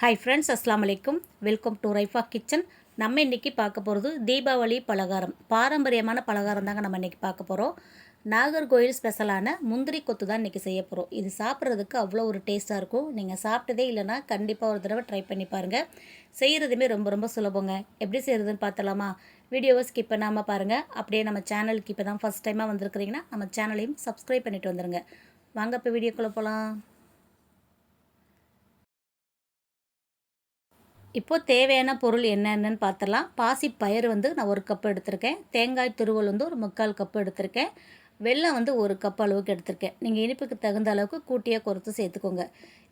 Hi friends அஸ்லாம் வலைக்கும் welcome to Raifa kitchen நம்ம இன்றைக்கி பார்க்க போகிறது தீபாவளி பலகாரம். பாரம்பரியமான பலகாரம் தாங்க நம்ம இன்றைக்கி பார்க்க போகிறோம் நாகர்கோயில் ஸ்பெஷலான முந்திரி கொத்து தான் இன்றைக்கி செய்ய போகிறோம் இது சாப்பிட்றதுக்கு அவ்வளோ ஒரு டேஸ்ட்டாக இருக்கும். நீங்கள் சாப்பிட்டதே இல்லைன்னா கண்டிப்பாக ஒரு தடவை ட்ரை பண்ணி பாருங்கள் செய்கிறதுமே ரொம்ப ரொம்ப சுலபங்க. எப்படி செய்கிறதுன்னு பார்த்தலாமா வீடியோவை ஸ்கிப் பண்ணாமல் பாருங்கள் அப்படியே நம்ம சேனலுக்கு இப்போ தான் ஃபஸ்ட் டைமாக வந்திருக்கிறீங்கன்னா நம்ம சேனலையும் சப்ஸ்கிரைப் பண்ணிட்டு வந்துடுங்க வாங்க இப்போ வீடியோக்குள்ளே போகலாம் இப்போது தேவையான பொருள் என்னென்னு பார்த்துலாம் பாசி பயிர் வந்து நான் ஒரு கப் எடுத்திருக்கேன். தேங்காய் துருவல் வந்து ஒரு முக்கால் கப்பு எடுத்திருக்கேன். வெள்ளம் வந்து ஒரு கப் அளவுக்கு எடுத்திருக்கேன். நீங்கள் இனிப்புக்கு தகுந்த அளவுக்கு கூட்டியாக குறைத்து சேர்த்துக்கோங்க.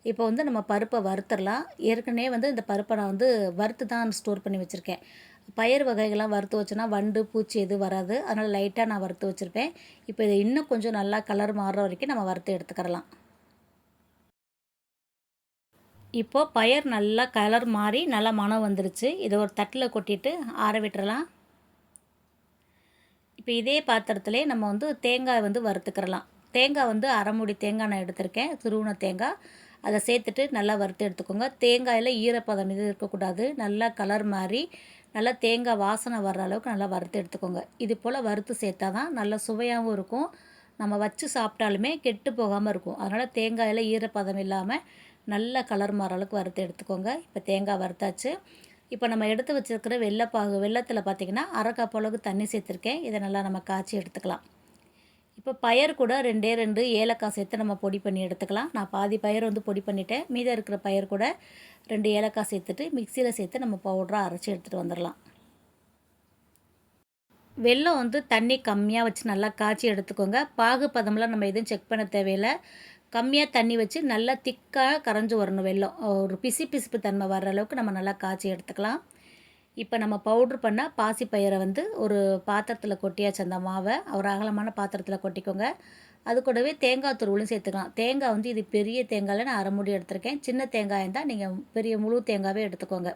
இப்போ வந்து நம்ம பருப்பை வறுத்துடலாம். ஏற்கனவே வந்து இந்த பருப்பை நான் வந்து வறுத்து தான் ஸ்டோர் பண்ணி வச்சுருக்கேன். பயிர் வகைகள்லாம் வறுத்து வச்சோன்னா வண்டு பூச்சி எதுவும் வராது. அதனால் லைட்டாக நான் வறுத்து வச்சுருப்பேன். இப்போ இதை இன்னும் கொஞ்சம் நல்லா கலர் மாறுற வரைக்கும் நம்ம வறுத்து எடுத்துக்கிறலாம். இப்போது பயிர் நல்லா கலர் மாறி நல்லா மனம் வந்துருச்சு. இதை ஒரு தட்டில் கொட்டிட்டு ஆற விட்டுறலாம். இப்போ இதே பாத்திரத்துலேயே நம்ம வந்து தேங்காய் வந்து வறுத்துக்கிறலாம். தேங்காய் வந்து அரைமுடி தேங்காய் நான் எடுத்திருக்கேன். துருவன தேங்காய். அதை சேர்த்துட்டு நல்லா வறுத்து எடுத்துக்கோங்க. தேங்காயில் ஈரப்பதம் இது இருக்கக்கூடாது. நல்லா கலர் மாறி நல்லா தேங்காய் வாசனை வர்ற அளவுக்கு நல்லா வறுத்து எடுத்துக்கோங்க. இது போல் வறுத்து சேர்த்தா தான் நல்லா சுவையாகவும் இருக்கும். நம்ம வச்சு சாப்பிட்டாலுமே கெட்டு போகாமல் இருக்கும். அதனால் தேங்காயில் ஈரப்பதம் இல்லாமல் நல்ல கலர் மாற அளவுக்கு வறுத்து எடுத்துக்கோங்க. இப்போ தேங்காய் வறுத்தாச்சு. இப்போ நம்ம எடுத்து வச்சுருக்கிற வெள்ளைப்பாகு வெள்ளத்தில் பார்த்திங்கன்னா அரை கப் அளவுக்கு தண்ணி சேர்த்துருக்கேன். இதை நல்லா நம்ம காய்ச்சி எடுத்துக்கலாம். இப்போ பயர் கூட ரெண்டே ரெண்டு ஏலக்காய் சேர்த்து நம்ம பொடி பண்ணி எடுத்துக்கலாம். நான் பாதி பயிர் வந்து பொடி பண்ணிவிட்டேன் மீதம் இருக்கிற பயிர் கூட ரெண்டு ஏலக்காய் சேர்த்துட்டு மிக்சியில் சேர்த்து நம்ம பவுடராக அரைச்சி எடுத்துகிட்டு வந்துடலாம். வெள்ளம் வந்து தண்ணி கம்மியாக வச்சு நல்லா காய்ச்சி எடுத்துக்கோங்க. பாகு பதம்லாம் நம்ம எதுவும் செக் பண்ண தேவையில்லை. கம்மியாக தண்ணி வச்சு நல்லா திக்காக கரைஞ்சி வரணும் வெள்ளம். ஒரு பிசி பிசிப்பு தன்மை வர்ற அளவுக்கு நம்ம நல்லா காய்ச்சி எடுத்துக்கலாம். இப்போ நம்ம பவுட்ரு பண்ணால் பாசி பயிரை வந்து ஒரு பாத்திரத்தில் கொட்டியாச்சு அந்த மாவை ஒரு அகலமான பாத்திரத்தில் கொட்டிக்கோங்க. அது கூடவே தேங்காய் துருவலும் சேர்த்துக்கலாம். தேங்காய் வந்து இது பெரிய தேங்காயில் நான் அரை மூடி எடுத்திருக்கேன். சின்ன தேங்காய் இருந்தால் நீங்கள் பெரிய முழு தேங்காவே எடுத்துக்கோங்க.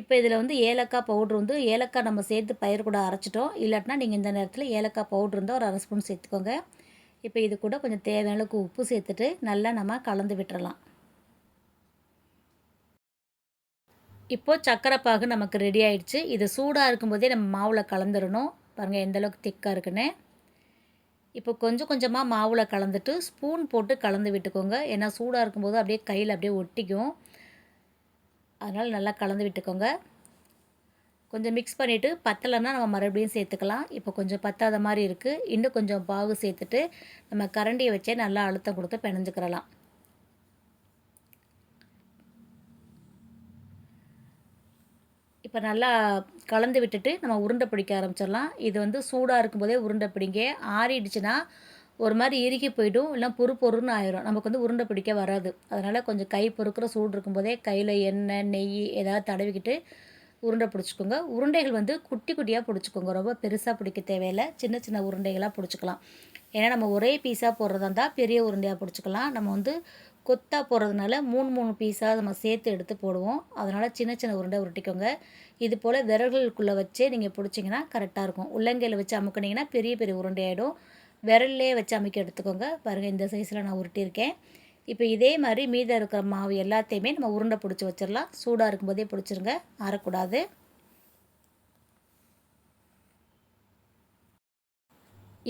இப்போ இதில் வந்து ஏலக்காய் பவுட்ரு வந்து ஏலக்காய் நம்ம சேர்த்து பயிர் கூட அரைச்சிட்டோம். இல்லாட்டினா நீங்கள் இந்த நேரத்தில் ஏலக்காய் பவுட்ரு இருந்தால் ஒரு அரை ஸ்பூன் சேர்த்துக்கோங்க. இப்போ இது கூட கொஞ்சம் தேவையான அளவுக்கு உப்பு சேர்த்துட்டு நல்லா நம்ம கலந்து விட்டுறலாம். இப்போது சக்கரை பாகு நமக்கு ரெடி ஆயிடுச்சு. இது சூடாக இருக்கும்போதே நம்ம மாவில் கலந்துடணும் பாருங்கள் எந்த அளவுக்கு திக்காக இருக்குன்னு. இப்போ கொஞ்சம் கொஞ்சமாக மாவில் கலந்துட்டு ஸ்பூன் போட்டு கலந்து விட்டுக்கோங்க. ஏன்னா சூடாக இருக்கும்போது அப்படியே கையில் அப்படியே ஒட்டிக்கும். அதனால் நல்லா கலந்து விட்டுக்கோங்க. கொஞ்சம் மிக்ஸ் பண்ணிவிட்டு பத்தலைன்னா நம்ம மறுபடியும் சேர்த்துக்கலாம். இப்போ கொஞ்சம் பத்தாத மாதிரி இருக்குது இன்னும் கொஞ்சம் பாகு சேர்த்துட்டு நம்ம கரண்டியை வச்சே நல்லா அழுத்தம் கொடுத்து பிணைஞ்சுக்கிறலாம். இப்போ நல்லா கலந்து விட்டுட்டு நம்ம உருண்டை பிடிக்க ஆரம்பிச்சிடலாம். இது வந்து சூடாக இருக்கும்போதே உருண்டை பிடிங்க. ஆறிடுச்சுன்னா ஒரு மாதிரி இறுகி போய்டும். இல்லை பொறு பொறுன்னு ஆயிரும். நமக்கு வந்து உருண்டை பிடிக்க வராது. அதனால் கொஞ்சம் கை பொறுக்கிற சூடு இருக்கும்போதே கையில் எண்ணெய் நெய் ஏதாவது தடவிக்கிட்டு உருண்டை பிடிச்சிக்கோங்க. உருண்டைகள் வந்து குட்டி குட்டியாக பிடிச்சிக்கோங்க. ரொம்ப பெருசாக பிடிக்க தேவையில்லை. சின்ன சின்ன உருண்டைகளாக பிடிச்சிக்கலாம். ஏன்னா நம்ம ஒரே பீஸாக போடுறதா இருந்தால் பெரிய உருண்டையாக பிடிச்சிக்கலாம். நம்ம வந்து கொத்தாக போடுறதுனால மூணு மூணு பீஸாக நம்ம சேர்த்து எடுத்து போடுவோம். அதனால் சின்ன சின்ன உருண்டை உருட்டிக்கோங்க. இது போல் விரல்களுக்குள்ளே வச்சே நீங்கள் பிடிச்சிங்கன்னா கரெக்டாக இருக்கும். உள்ளங்கையில் வச்சு அமுக்குனிங்கன்னா பெரிய பெரிய உருண்டையாயிடும். விரல்லே வச்சு அமைக்க எடுத்துக்கோங்க. பாருங்கள் இந்த சைஸில் நான் உருட்டியிருக்கேன். இப்போ இதே மாதிரி மீதம் இருக்கிற மாவு எல்லாத்தையுமே நம்ம உருண்டை பிடிச்சி வச்சிடலாம். சூடாக இருக்கும்போதே பிடிச்சிருங்க. ஆறக்கூடாது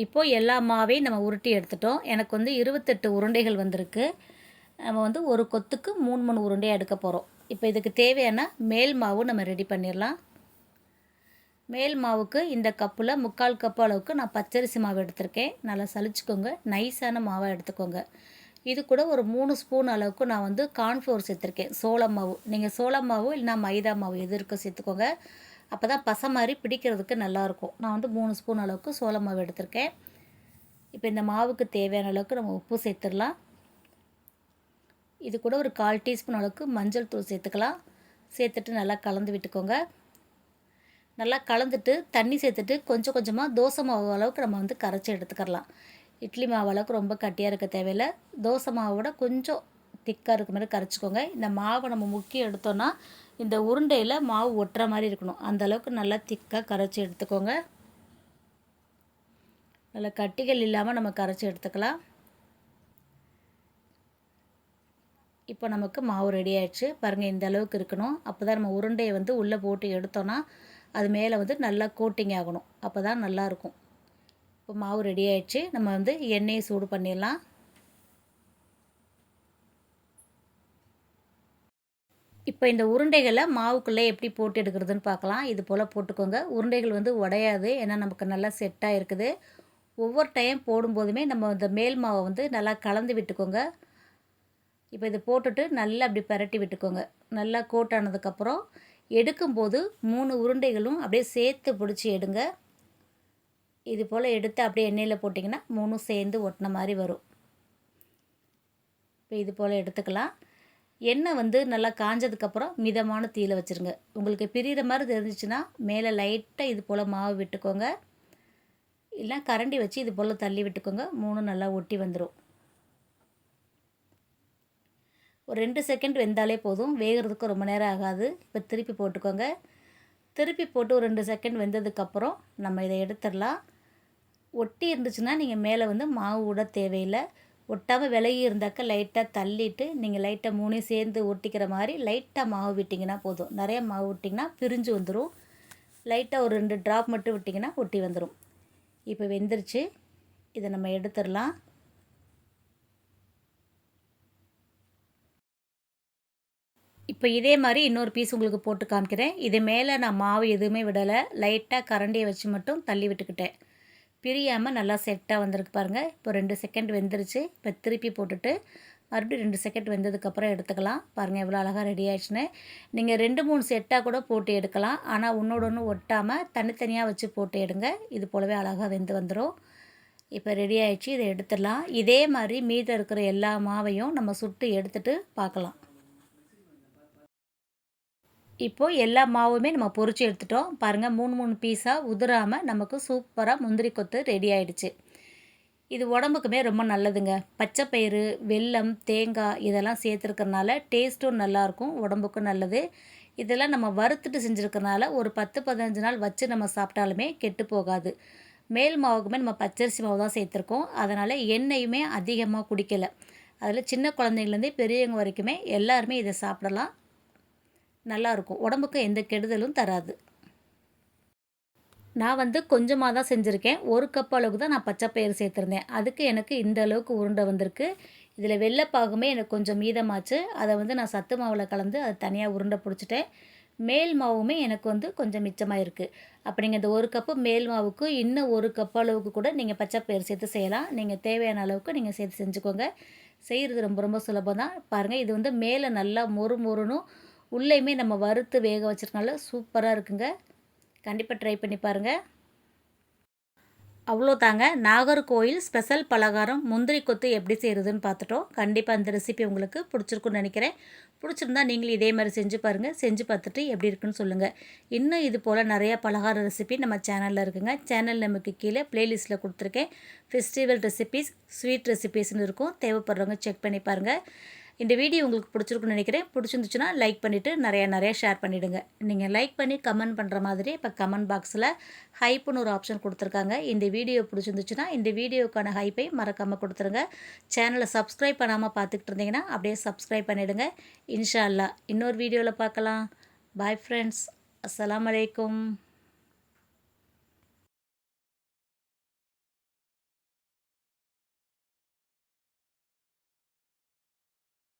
இப்போது எல்லா மாவையும் நம்ம உருட்டி எடுத்துட்டோம். எனக்கு வந்து இருபத்தெட்டு உருண்டைகள் வந்திருக்கு. நம்ம வந்து ஒரு கொத்துக்கு மூணு மூணு உருண்டையாக எடுக்க போகிறோம் இப்போ இதுக்கு தேவையான மேல் மாவு நம்ம ரெடி பண்ணிடலாம். மேல் மாவுக்கு இந்த கப்பில் முக்கால் கப்பு அளவுக்கு நான் பச்சரிசி மாவு எடுத்திருக்கேன். நல்லா சளிச்சுக்கோங்க. நைஸான மாவாக எடுத்துக்கோங்க. இது கூட ஒரு மூணு ஸ்பூன் அளவுக்கு நான் வந்து கார்ன்ஃப்ளோர் சேர்த்துருக்கேன். சோளம் மாவு. நீங்கள் சோளம் மாவு இல்லைனா மைதா மாவு எது இருக்கோ சேர்த்துக்கோங்க. அப்போ தான் பசை மாதிரி பிடிக்கிறதுக்கு நல்லாயிருக்கும். நான் வந்து மூணு ஸ்பூன் அளவுக்கு சோளம் மாவு எடுத்திருக்கேன். இப்போ இந்த மாவுக்கு தேவையான அளவுக்கு நம்ம உப்பு சேர்த்துடலாம். இது கூட ஒரு கால் டீஸ்பூன் அளவுக்கு மஞ்சள் தூள் சேர்த்துக்கலாம். சேர்த்துட்டு நல்லா கலந்து விட்டுக்கோங்க. நல்லா கலந்துட்டு தண்ணி சேர்த்துட்டு கொஞ்சம் கொஞ்சமாக தோசை மாவு அளவுக்கு நம்ம வந்து கரைச்சி எடுத்துக்கிறலாம் இட்லி மாவு அளவுக்கு ரொம்ப கட்டியாக இருக்க தேவையில்லை. தோசை மாவோட கொஞ்சம் திக்காக இருக்க மாதிரி கரைச்சிக்கோங்க. இந்த மாவை நம்ம முக்கி எடுத்தோன்னா இந்த உருண்டையில் மாவு ஒட்டுற மாதிரி இருக்கணும். அந்த அளவுக்கு நல்லா திக்காக கரைச்சி எடுத்துக்கோங்க. நல்லா கட்டிகள் இல்லாமல் நம்ம கரைச்சி எடுத்துக்கலாம். இப்போ நமக்கு மாவு ரெடி ஆயிடுச்சு. பாருங்கள் இந்த அளவுக்கு இருக்கணும். அப்போ தான் நம்ம உருண்டையை வந்து உள்ளே போட்டு எடுத்தோன்னா அது மேலே வந்து நல்லா கோட்டிங் ஆகணும். அப்போ தான் நல்லாயிருக்கும் இப்போ மாவு ரெடி ஆயிடுச்சு. நம்ம வந்து எண்ணெயை சூடு பண்ணிடலாம். இப்போ இந்த உருண்டைகளை மாவுக்குள்ளே எப்படி போட்டு எடுக்கிறதுன்னு பார்க்கலாம். இது போல் போட்டுக்கோங்க. உருண்டைகள் வந்து உடையாது. ஏன்னா நமக்கு நல்லா செட்டாக இருக்குது ஒவ்வொரு டைம் போடும்போதுமே நம்ம இந்த மேல் மாவை வந்து நல்லா கலந்து விட்டுக்கோங்க. இப்போ இதை போட்டுட்டு நல்லா அப்படி பரட்டி விட்டுக்கோங்க. நல்லா கோட் ஆனதுக்கப்புறம் எடுக்கும்போது மூணு உருண்டைகளும் அப்படியே சேர்த்து பிடிச்சி எடுங்க. இது போல் எடுத்து அப்படியே எண்ணெயில் போட்டிங்கன்னா மூணும் சேர்ந்து ஒட்டின மாதிரி வரும். இப்போ இது போல் எடுத்துக்கலாம். எண்ணெய் வந்து நல்லா காஞ்சதுக்கப்புறம் மிதமான தீயில் வச்சுருங்க. உங்களுக்கு பிரிகிற மாதிரி தெரிஞ்சிச்சுன்னா மேலே லைட்டாக இது போல் மாவு விட்டுக்கோங்க. இல்லை கரண்டி வச்சு இது போல் தள்ளி விட்டுக்கோங்க. மூணும் நல்லா ஒட்டி வந்துடும் ஒரு ரெண்டு செகண்ட் வெந்தாலே போதும். வேகிறதுக்கு ரொம்ப நேரம் ஆகாது. இப்போ திருப்பி போட்டுக்கோங்க. திருப்பி போட்டு ஒரு ரெண்டு செகண்ட் வெந்ததுக்கப்புறம் நம்ம இதை எடுத்துடலாம். ஒட்டி இருந்துச்சுன்னா நீங்கள் மேலே வந்து மாவு விட தேவையில்லை. ஒட்டாமல் விலகி இருந்தாக்க லைட்டாக தள்ளிட்டு நீங்கள் லைட்டாக மூணையும் சேர்ந்து ஒட்டிக்கிற மாதிரி லைட்டாக மாவு விட்டிங்கன்னா போதும். நிறைய மாவு விட்டிங்கன்னா பிரிஞ்சு வந்துடும் லைட்டாக ஒரு ரெண்டு ட்ராப் மட்டும் விட்டிங்கன்னா ஒட்டி வந்துடும் இப்போ வெந்துருச்சு. இதை நம்ம எடுத்துடலாம். இப்போ இதே மாதிரி இன்னொரு பீஸ் உங்களுக்கு போட்டு காமிக்கிறேன். இது மேலே நான் மாவு எதுவுமே விடலை. லைட்டாக கரண்டியை வச்சு மட்டும் தள்ளி விட்டுக்கிட்டேன். பிரியாமல் நல்லா செட்டாக வந்திருக்கு பாருங்கள் இப்போ ரெண்டு செகண்ட் வெந்துருச்சு. இப்போ திருப்பி போட்டுட்டு மறுபடியும் ரெண்டு செகண்ட் வெந்ததுக்கப்புறம் எடுத்துக்கலாம். பாருங்கள் எவ்வளோ அழகாக ரெடி ஆயிடுச்சுன்னு. நீங்கள் ரெண்டு மூணு செட்டாக கூட போட்டு எடுக்கலாம். ஆனால் ஒன்றோட ஒன்று ஒட்டாமல் தனித்தனியாக வச்சு போட்டு எடுங்க. இது போலவே அழகாக வெந்து வந்துடும் இப்போ ரெடி ஆயிடுச்சு. இதை எடுத்துடலாம். இதே மாதிரி மீதம் இருக்கிற எல்லா மாவையும் நம்ம சுட்டு எடுத்துகிட்டு பார்க்கலாம். இப்போது எல்லா மாவுமே நம்ம பொறிச்சு எடுத்துட்டோம். பாருங்கள் மூணு மூணு பீஸாக உதிராமல் நமக்கு சூப்பராக முந்திரி கொத்து ரெடி ஆகிடுச்சு இது உடம்புக்குமே ரொம்ப நல்லதுங்க. பச்சை பயிறு வெல்லம் தேங்காய் இதெல்லாம் சேர்த்துருக்கறனால டேஸ்ட்டும் நல்லாயிருக்கும் உடம்புக்கும் நல்லது. இதெல்லாம் நம்ம வறுத்துட்டு செஞ்சுருக்கறனால ஒரு பத்து பதினஞ்சு நாள் வச்சு நம்ம சாப்பிட்டாலுமே கெட்டு போகாது. மேல் மாவுக்குமே நம்ம பச்சரிசி மாவு தான் சேர்த்துருக்கோம். அதனால் எண்ணெயுமே அதிகமாக குடிக்கலை. அதில் சின்ன குழந்தைங்கலேருந்தே பெரியவங்க வரைக்குமே எல்லாருமே இதை சாப்பிடலாம். நல்லாயிருக்கும் உடம்புக்கு எந்த கெடுதலும் தராது. நான் வந்து கொஞ்சமாக தான் செஞ்சுருக்கேன். ஒரு கப் அளவுக்கு தான் நான் பச்சை பயிறு சேர்த்துருந்தேன். அதுக்கு எனக்கு இந்த அளவுக்கு உருண்டை வந்திருக்கு. இதில் வெள்ளைப்பாகுமே எனக்கு கொஞ்சம் மீதமாச்சு. அதை வந்து நான் சத்து மாவில் கலந்து அதை தனியாக உருண்டை பிடிச்சிட்டேன். மேல் மாவுமே எனக்கு வந்து கொஞ்சம் மிச்சமாக இருக்குது அப்படிங்க இந்த ஒரு கப்பு மேல் மாவுக்கு இன்னும் ஒரு கப் அளவுக்கு கூட நீங்கள் பச்சை சேர்த்து செய்யலாம். நீங்கள் தேவையான அளவுக்கு நீங்கள் சேர்த்து செஞ்சுக்கோங்க. செய்கிறது ரொம்ப ரொம்ப சுலபம் தான் பாருங்கள் இது வந்து மேலே நல்லா மொறு மொறுனும் உள்ளேயுமே நம்ம வறுத்து வேக வச்சுருக்கனால சூப்பராக இருக்குங்க. கண்டிப்பாக ட்ரை பண்ணி பாருங்கள் அவ்வளோ தாங்க நாகர்கோயில் ஸ்பெஷல் பலகாரம் முந்திரி கொத்து எப்படி செய்கிறதுன்னு பார்த்துட்டோம். கண்டிப்பாக அந்த ரெசிபி உங்களுக்கு பிடிச்சிருக்குன்னு நினைக்கிறேன். பிடிச்சிருந்தா நீங்களும் இதே மாதிரி செஞ்சு பாருங்கள் செஞ்சு பார்த்துட்டு எப்படி இருக்குன்னு சொல்லுங்கள் இன்னும் இது போல் நிறையா பலகார ரெசிபி நம்ம சேனலில் இருக்குங்க. சேனல் நமக்கு கீழே ப்ளேலிஸ்ட்டில் கொடுத்துருக்கேன். ஃபெஸ்டிவல் ரெசிபீஸ் ஸ்வீட் ரெசிபீஸ்னு இருக்கும். தேவைப்படுறவங்க செக் பண்ணி பாருங்கள் இந்த வீடியோ உங்களுக்கு பிடிச்சிருக்குன்னு நினைக்கிறேன். பிடிச்சிருந்துச்சுன்னா லைக் பண்ணிவிட்டு நிறையா நிறையா ஷேர் பண்ணிவிடுங்க நீங்கள் லைக் பண்ணி கமெண்ட் பண்ணுற மாதிரி இப்போ கமெண்ட் பாக்ஸில் ஹைப்புன்னு ஒரு ஆப்ஷன் கொடுத்துருக்காங்க. இந்த வீடியோ பிடிச்சிருந்துச்சுன்னா இந்த வீடியோக்கான ஹைப்பை மறக்காமல் கொடுத்துருங்க. சேனலை சப்ஸ்கிரைப் பண்ணாமல் பார்த்துக்கிட்டு இருந்தீங்கன்னா அப்படியே சப்ஸ்கிரைப் பண்ணிவிடுங்க இன்ஷா அல்லா இன்னொரு வீடியோவில் பார்க்கலாம். பாய் ஃப்ரெண்ட்ஸ் அஸ்லாம் வலைக்கம்